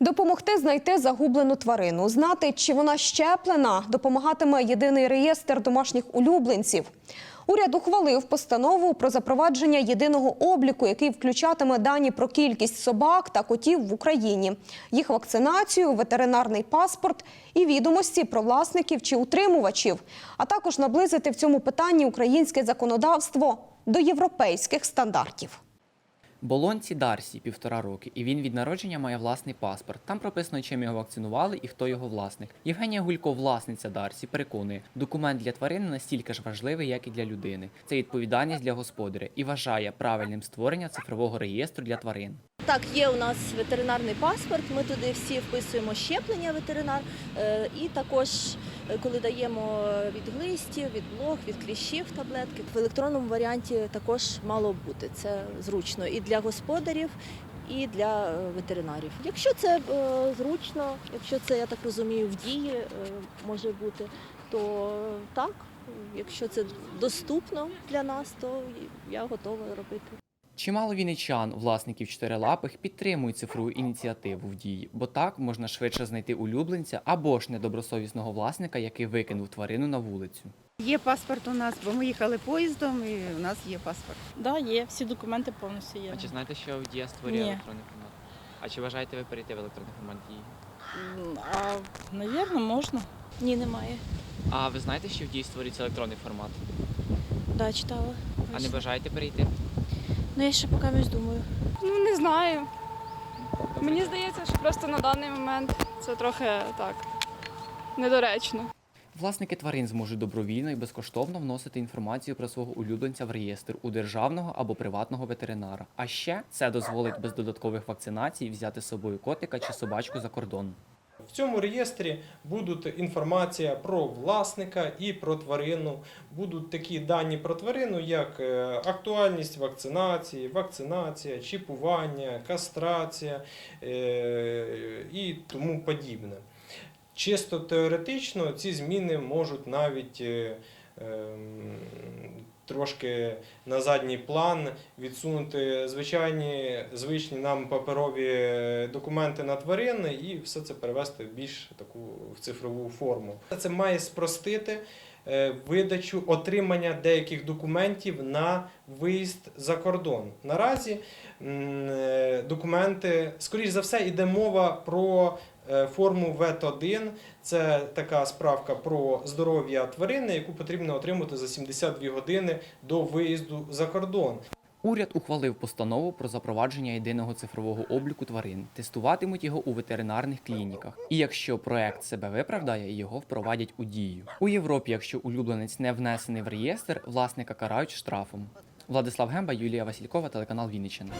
Допомогти знайти загублену тварину, знати, чи вона щеплена, допомагатиме єдиний реєстр домашніх улюбленців. Уряд ухвалив постанову про запровадження єдиного обліку, який включатиме дані про кількість собак та котів в Україні, їх вакцинацію, ветеринарний паспорт і відомості про власників чи утримувачів, а також наблизити в цьому питанні українське законодавство до європейських стандартів. Болонці Дарсі півтора роки, і він від народження має власний паспорт. Там прописано, чим його вакцинували і хто його власник. Євгенія Гулько, власниця Дарсі, переконує, документ для тварини настільки ж важливий, як і для людини. Це відповідальність для господаря і вважає правильним створення цифрового реєстру для тварин. Так, є у нас ветеринарний паспорт. Ми туди всі вписуємо щеплення ветеринар. Е, І також, коли даємо від глистів, від блох, від кліщів таблетки, в електронному варіанті також мало бути. Це зручно і для господарів, і для е, ветеринарів. Якщо це е, зручно, якщо це я так розумію, в дії е, може бути, то так. Якщо це доступно для нас, то я готова робити. Чимало вінничан, власників чотирилапих, підтримують цифрову ініціативу в дії, бо так можна швидше знайти улюбленця або ж недобросовісного власника, який викинув тварину на вулицю. Є паспорт у нас, бо ми їхали поїздом і у нас є паспорт. Да, є, всі документи повністю є. А чи знаєте, що Дія створює Ні. електронний формат? А чи вважаєте ви перейти в електронний формат дії? А, навірно, можна. Ні, немає. А ви знаєте, що в дії створюється електронний формат? Да, читала. А не бажаєте перейти? Ну я ще поки не думаю. Ну не знаю. Мені здається, що просто на даний момент це трохи так недоречно. Власники тварин зможуть добровільно і безкоштовно вносити інформацію про свого улюбленця в реєстр у державного або приватного ветеринара. А ще це дозволить без додаткових вакцинацій взяти з собою котика чи собачку за кордон. В цьому реєстрі будуть інформація про власника і про тварину. Будуть такі дані про тварину, як е, актуальність вакцинації, вакцинація, чіпування, кастрація е, і тому подібне. Чисто теоретично ці зміни можуть навіть е, ем, трошки на задній план відсунути звичайні звичні нам паперові документи на тварини і все це перевести в більш таку в цифрову форму. Це має спростити е, видачу отримання деяких документів на виїзд за кордон. Наразі е, документи, скоріш за все, йде мова про форму ВЕТ-1. Це така справка про здоров'я тварини, яку потрібно отримати за 72 години до виїзду за кордон. Уряд ухвалив постанову про запровадження єдиного цифрового обліку тварин. Тестуватимуть його у ветеринарних клініках. І якщо проект себе виправдає, його впровадять у дію. У Європі, якщо улюбленець не внесений в реєстр, власника карають штрафом. Владислав Гемба, Юлія Василькова, телеканал Вінниччина.